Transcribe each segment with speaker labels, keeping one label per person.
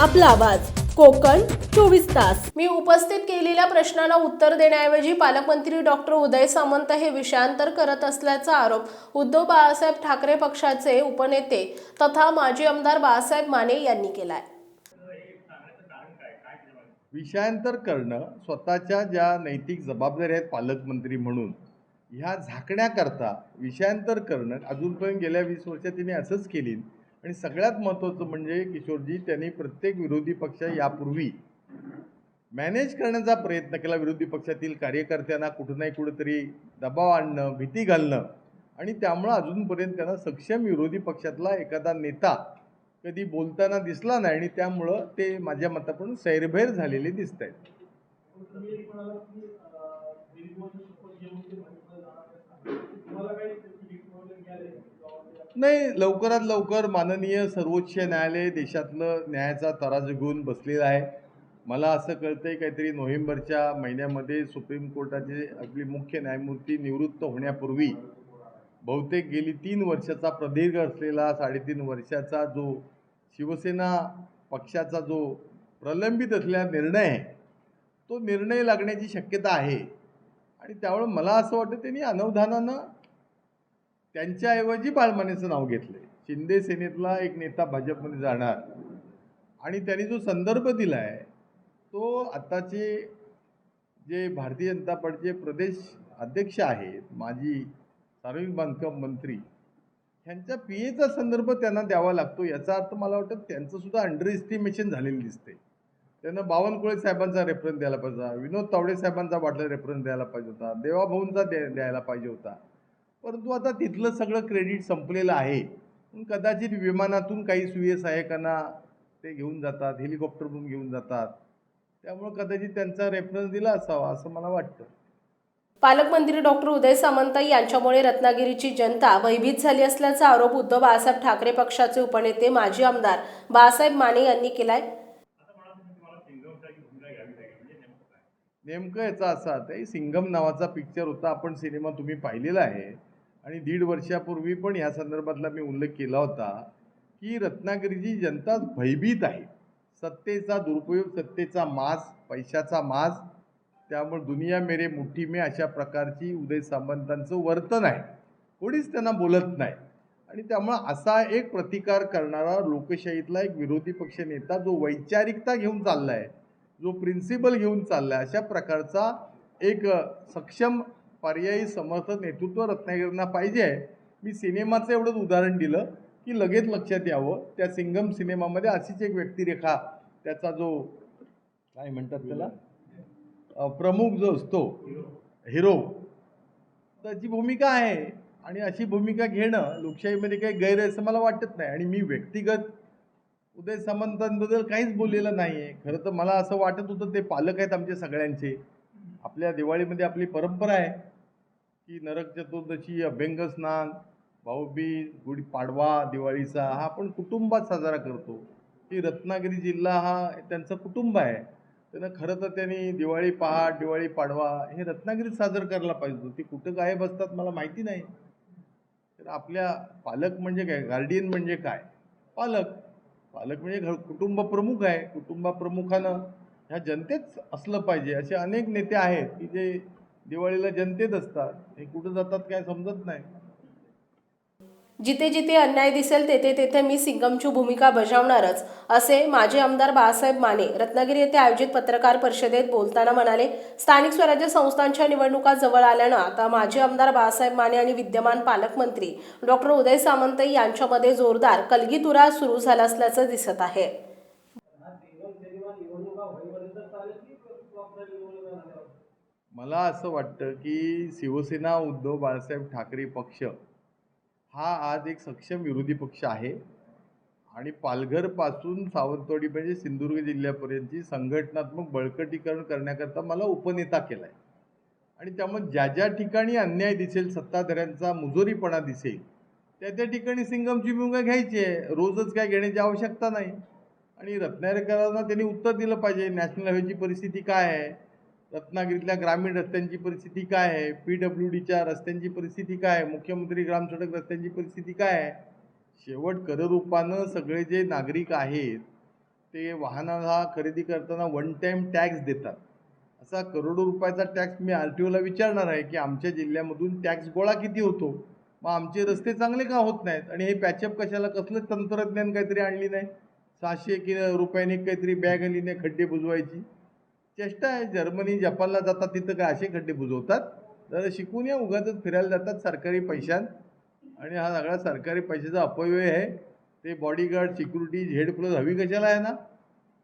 Speaker 1: आपला आवाज. कोकण चोवीस तास.
Speaker 2: मी उपस्थित केलेल्या प्रश्नाला उत्तर देण्याऐवजी पालकमंत्री डॉक्टर उदय सामंत हे विषयांतर करत असल्याचा आरोप उद्धव बाळासाहेब ठाकरे पक्षाचे उपनेते तथा माजी आमदार बाळासाहेब माने यांनी केलाय.
Speaker 3: विषयांतर करणं स्वतःच्या ज्या नैतिक जबाबदाऱ्या आहेत पालकमंत्री म्हणून ह्या झाकण्याकरता विषयांतर करणं अजूनपर्यंत गेल्या वीस वर्षात तिने असंच केली आणि सगळ्यात महत्त्वाचं म्हणजे किशोरजी त्यांनी प्रत्येक विरोधी पक्ष यापूर्वी मॅनेज करण्याचा प्रयत्न केला. विरोधी पक्षातील कार्यकर्त्यांना कुठं नाही कुठंतरी दबाव आणणं भीती घालणं. आणि त्यामुळं अजूनपर्यंत त्यांना सक्षम विरोधी पक्षातला एखादा नेता कधी बोलताना दिसला नाही आणि त्यामुळं ते माझ्या मताकडून सैरभैर झालेले दिसत आहेत. नाही लवकरात लवकर माननीय सर्वोच्च न्यायालय देशातलं न्यायाचा तराजू घेऊन बसलेलं आहे. मला असं कळतंय काहीतरी नोव्हेंबरच्या महिन्यामध्ये सुप्रीम कोर्टाचे आपली मुख्य न्यायमूर्ती निवृत्त होण्यापूर्वी बहुतेक गेली तीन वर्षाचा प्रदीर्घ असलेला साडेतीन वर्षाचा जो शिवसेना पक्षाचा जो प्रलंबित असलेला निर्णय आहे तो निर्णय लागण्याची शक्यता आहे. आणि त्यामुळे मला असं वाटतं त्यांनी अनवधानानं त्यांच्याऐवजी बाळमानेचं नाव घेतलं शिंदे सेनेतला एक नेता भाजपमध्ये जाणार. आणि त्यांनी जो संदर्भ दिला आहे तो आत्ताचे जे भारतीय जनता पार्टीचे प्रदेश अध्यक्ष आहेत माजी सार्वजनिक बांधकाम मंत्री ह्यांच्या पी एचा संदर्भ त्यांना द्यावा लागतो याचा अर्थ मला वाटतं त्यांचंसुद्धा अंडर एस्टिमेशन झालेलं दिसते त्यांना बावनकुळे साहेबांचा रेफरन्स द्यायला पाहिजे होता विनोद तावडे साहेबांचा वाटलं रेफरन्स द्यायला पाहिजे होता देवाभाऊंचा द्या द्यायला पाहिजे होता. परंतु आता तिथलं सगळं क्रेडिट संपलेलं आहे. कदाचित विमानातून काही सुयसहायकांना ते घेऊन जातात हेलिकॉप्टरमधून घेऊन जातात. त्यामुळं कदाचित त्यांचा रेफरन्स दिला असावा असं मला वाटतं.
Speaker 2: पालकमंत्री डॉक्टर उदय सामंत यांच्यामुळे रत्नागिरीची जनता भयभीत झाली असल्याचा आरोप उद्धव बाळासाहेब ठाकरे पक्षाचे उपनेते माजी आमदार बाळासाहेब माने यांनी केलाय.
Speaker 3: नेमकं याचा असा आता सिंगम नावाचा पिक्चर होता आपण सिनेमा तुम्ही पाहिलेला आहे. आणि दीड वर्षापूर्वी पण ह्या संदर्भातला मी उल्लेख केला होता की रत्नागिरीची जनता भयभीत आहे. सत्तेचा दुरुपयोग सत्तेचा मास पैशाचा मास त्यामुळे दुनिया मेरे मुठ्ठी मे अशा प्रकारची उदय सामंतांचं वर्तन आहे. कोणीच त्यांना बोलत नाही. आणि त्यामुळं असा एक प्रतिकार करणारा लोकशाहीतला एक विरोधी पक्ष नेता जो वैचारिकता घेऊन चालला आहे जो प्रिन्सिपल घेऊन चालला आहे अशा प्रकारचा एक सक्षम पर्यायी समर्थ नेतृत्व रत्नागिरींना पाहिजे आहे. मी सिनेमाचं एवढंच उदाहरण दिलं की लगेच लक्षात यावं. त्या सिंगम सिनेमामध्ये अशीच एक व्यक्तिरेखा त्याचा जो काय म्हणतात त्याला? प्रमुख जो असतो हिरो त्याची भूमिका आहे. आणि अशी भूमिका घेणं लोकशाहीमध्ये काही गैर आहे असं मला वाटत नाही. आणि मी व्यक्तिगत उदय सामंतांबद्दल काहीच बोललेलं नाही आहे खरं तर मला असं वाटत होतं ते पालक आहेत आमचे सगळ्यांचे. आपल्या दिवाळीमध्ये आपली परंपरा आहे की नरक चतुर्दशी अभ्यंग स्नान भाऊबीज गुढीपाडवा दिवाळीचा हा आपण कुटुंबात साजरा करतो. की रत्नागिरी जिल्हा हा त्यांचं कुटुंब आहे. त्यांना खरं तर त्यांनी दिवाळी पहाट दिवाळी पाडवा हे रत्नागिरीत साजरं करायला पाहिजे ती ते कुठं गायब असतात मला माहिती नाही. तर आपल्या पालक म्हणजे काय? गार्डियन म्हणजे काय? पालक. पालक म्हणजे घर कुटुंब प्रमुख आहे. कुटुंबाप्रमुखानं ह्या जनतेच असलं पाहिजे. असे अनेक नेते आहेत की जे दिवाळीला जनतेत असतात. हे कुठं जातात काय समजत नाही.
Speaker 2: जिथे जिथे अन्याय दिसेल तेथे तेथे मी सिंगमची भूमिका बजावणारच असे माजी आमदार बाळासाहेब माने रत्नागिरी येथे आयोजित पत्रकार परिषदेत बोलताना म्हणाले स्थानिक स्वराज्य संस्थांच्या निवडणुका जवळ आल्यानं आता माजी आमदार बाळासाहेब माने आणि विद्यमान पालकमंत्री डॉक्टर उदय सामंत यांच्यामध्ये जोरदार कलगीतुरा सुरू झाला असल्याचं दिसत आहे.
Speaker 3: मला असं वाटतं की शिवसेना उद्धव बाळासाहेब ठाकरे पक्ष हा आज एक सक्षम विरोधी पक्ष आहे. आणि पालघरपासून सावंतवाडी म्हणजे सिंधुदुर्ग जिल्ह्यापर्यंतची संघटनात्मक बळकटीकरण करण्याकरता मला उपनेता केला आहे आणि त्यामुळे ज्या ज्या ठिकाणी अन्याय दिसेल सत्ताधाऱ्यांचा मुजोरीपणा दिसेल त्या त्या ठिकाणी सिंगमची भूमिका घ्यायची आहे. रोजच काय घेण्याची आवश्यकता नाही. आणि रत्नागिरीकरांना त्यांनी उत्तर दिलं पाहिजे नॅशनल हायवेची परिस्थिती काय आहे? रत्नागिरीतल्या ग्रामीण रस्त्यांची परिस्थिती काय आहे? पी डब्ल्यू डीच्या रस्त्यांची परिस्थिती काय आहे? मुख्यमंत्री ग्रामसडक रस्त्यांची परिस्थिती काय आहे? शेवट कररूपानं सगळे जे नागरिक आहेत ते वाहनाला खरेदी करताना वन टाईम टॅक्स देतात. असा करोडो रुपयाचा टॅक्स मी आर टी ओला विचारणार आहे की आमच्या जिल्ह्यामधून टॅक्स गोळा किती होतो? मग आमचे रस्ते चांगले का होत नाहीत? आणि हे पॅचअप कशाला? कसलं तंत्रज्ञान काहीतरी आणली नाही? सहाशे कि रुपयाने काहीतरी बॅग आली नाही खड्डे बुजवायची. चेष्टा आहे. जर्मनी जपानला जातात तिथं काय असे खड्डे बुजवतात. तर शिकून या उगाच फिरायला जातात सरकारी पैशात. आणि हा सगळा सरकारी पैशाचा अपव्यय आहे. ते बॉडीगार्ड सिक्युरिटी झेड प्लस हवी कशाला आहे ना?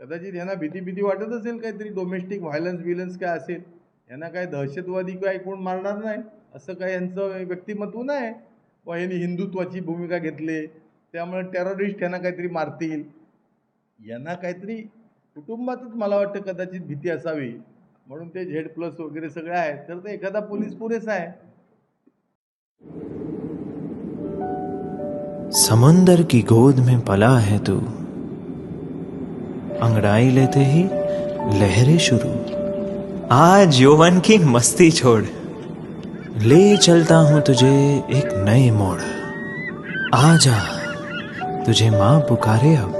Speaker 3: कदाचित यांना भीती भीती वाटत असेल काहीतरी डोमेस्टिक व्हायलन्स बिलन्स काय असेल? यांना काय दहशतवादी काय कोण मारणार नाही? असं काय यांचं व्यक्तिमत्व नाही. व यांनी हिंदुत्वाची भूमिका घेतली. त्यामुळे टेररिस्ट यांना काहीतरी मारतील. यांना काहीतरी कुटुंबातच मला कदाचित भीती असावी. म्हणून ते झेड प्लस वगैरे सगळे आहेत. तर ते एखादा पोलीस पुरेसा आहे.
Speaker 4: समुंदर की गोद में पला है तू. अंगड़ाई लेते ही लहरें शुरू. आज यौवन की मस्ती छोड़. ले चलता हूँ तुझे एक नए मोड़. आजा तुझे माँ पुकारे अब.